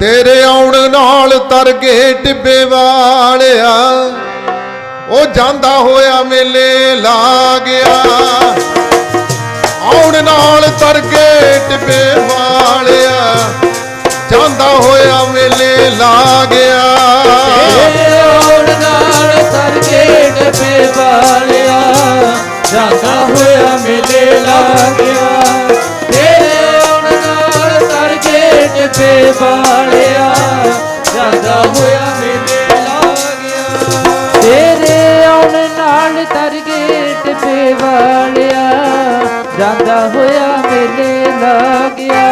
ਤੇਰੇ ਆਉਣ ਨਾਲ ਤਰ ਗਏ ਟਿੱਬੇ ਵਾਲਿਆ। ਉਹ ਜਾਂਦਾ ਹੋਇਆ ਮੇਲੇ ਲਾ ਗਿਆ ਆਉਣ ਨਾਲ ਤਰ ਗਏ ਟਿੱਬੇ ਵਾਲਿਆ। ਜਾਂਦਾ ਹੋਇਆ ਮੇਲੇ ਲਾ ਗਿਆ ਤੇਰੇ ਆਉਣ ਨਾਲ ਸਰਗੇ ਡੱਬੇ ਵਾਲਿਆ। ਜਾਂਦਾ ਹੋਇਆ ਮੇਲੇ ਲਾ ਗਿਆ ਸਰਗੇ ਡੱਬੇ ਜਾਂਦਾ ਹੋਇਆ ਮੇਲੇ ਲੱਗਿਆ ਤੇਰੇ ਆਉਣ ਨਾਲ ਤਰਗੇਟ ਡੱਬੇ ਵਾਲਿਆ ਜਾਂਦਾ ਹੋਇਆ ਮੇਲੇ ਲੱਗਿਆ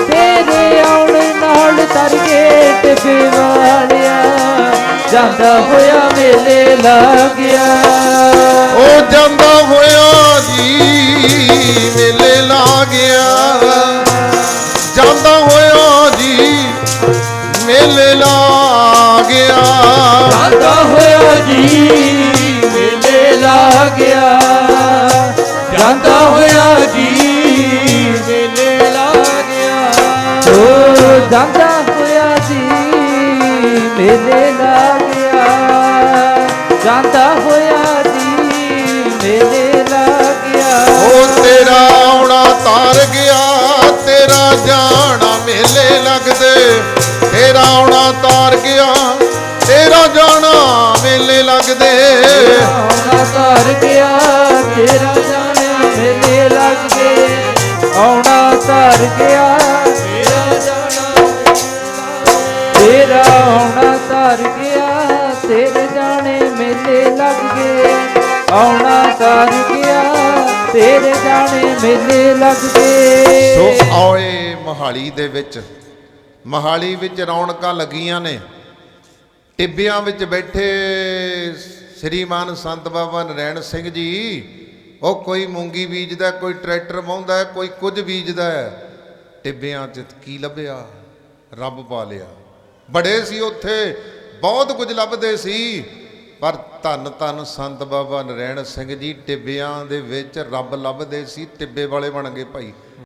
ਤੇਰੇ ਆਉਣ ਨਾਲ ਤਰਗੇਟ ਟਿੱਬੇ ਵਾਲਿਆ ਜਾਂਦਾ ਹੋਇਆ ਮੇਲੇ ਲੱਗਿਆ ਉਹ ਲਾ ਗਿਆ ਜਾਂਦਾ ਹੋਇਆ ਜੀ ਮੇਲੇ ਲੱਗਿਆ। ਜਾਂਦਾ ਹੋਇਆ ਜੀ ਮੇਲੇ ਲੱਗਿਆ। ਓ ਜਾਂਦਾ ਹੋਇਆ ਜੀ ਮੇਲੇ ਲੱਗਿਆ। ਜਾਂਦਾ ਹੋਇਆ ਜੀ ਮੇਲੇ ਲੱਗਿਆ। ਉਹ ਤੇਰਾ ਆਉਣਾ ਤਾਰ ਗਿਆ ਤੇਰਾ ਜਾਣਾ ਮੇਲੇ ਲੱਗਦੇ। ਤੇਰਾ ਆਉਣਾ ਤਾਰ ਗਿਆ ਤੇਰਾ ਜਾਣਾ ਮੇਲੇ ਲੱਗਦੇ। ਆਉਣਾ ਧਰ ਗਿਆ ਤੇਰਾ ਜਾਣਾ ਮੇਲੇ ਲੱਗ ਗਏ ਆਉਣਾ ਧਰ ਗਿਆ ਤੇਰਾ ਜਾਣਾ ਤੇਰਾ ਆਉਣਾ ਧਰ ਗਿਆ ਤੇਰੇ ਜਾਣੇ ਮੇਲੇ ਲੱਗ ਗਏ ਆਉਣਾ ਧਰ ਗਿਆ ਤੇਰੇ ਜਾਣੇ ਮੇਲੇ ਲੱਗ ਗਏ ਸੋ ਆਏ ਮਹਾਲੀ ਦੇ ਵਿੱਚ। ਮਹਾਲੀ ਵਿੱਚ ਰੌਣਕਾਂ ਲੱਗੀਆਂ ਨੇ। ਟਿੱਬਿਆਂ ਵਿੱਚ ਬੈਠੇ ਸ੍ਰੀਮਾਨ ਸੰਤ ਬਾਬਾ ਨਰੈਣ ਸਿੰਘ ਜੀ, ਉਹ ਕੋਈ ਮੂੰਗੀ ਬੀਜਦਾ, ਕੋਈ ਟਰੈਕਟਰ ਵਾਹੁੰਦਾ, ਕੋਈ ਕੁਝ ਬੀਜਦਾ, ਟਿੱਬਿਆਂ 'ਚ ਕੀ ਲੱਭਿਆ? ਰੱਬ ਪਾ ਲਿਆ ਬੜੇ ਸੀ ਉੱਥੇ, ਬਹੁਤ ਕੁਝ ਲੱਭਦੇ ਸੀ, ਪਰ ਧੰਨ ਧੰਨ ਸੰਤ ਬਾਬਾ ਨਰੈਣ ਸਿੰਘ ਜੀ, ਟਿੱਬਿਆਂ ਦੇ ਵਿੱਚ ਰੱਬ ਲੱਭਦੇ ਸੀ, ਟਿੱਬੇ ਵਾਲੇ ਬਣ ਗਏ ਭਾਈ।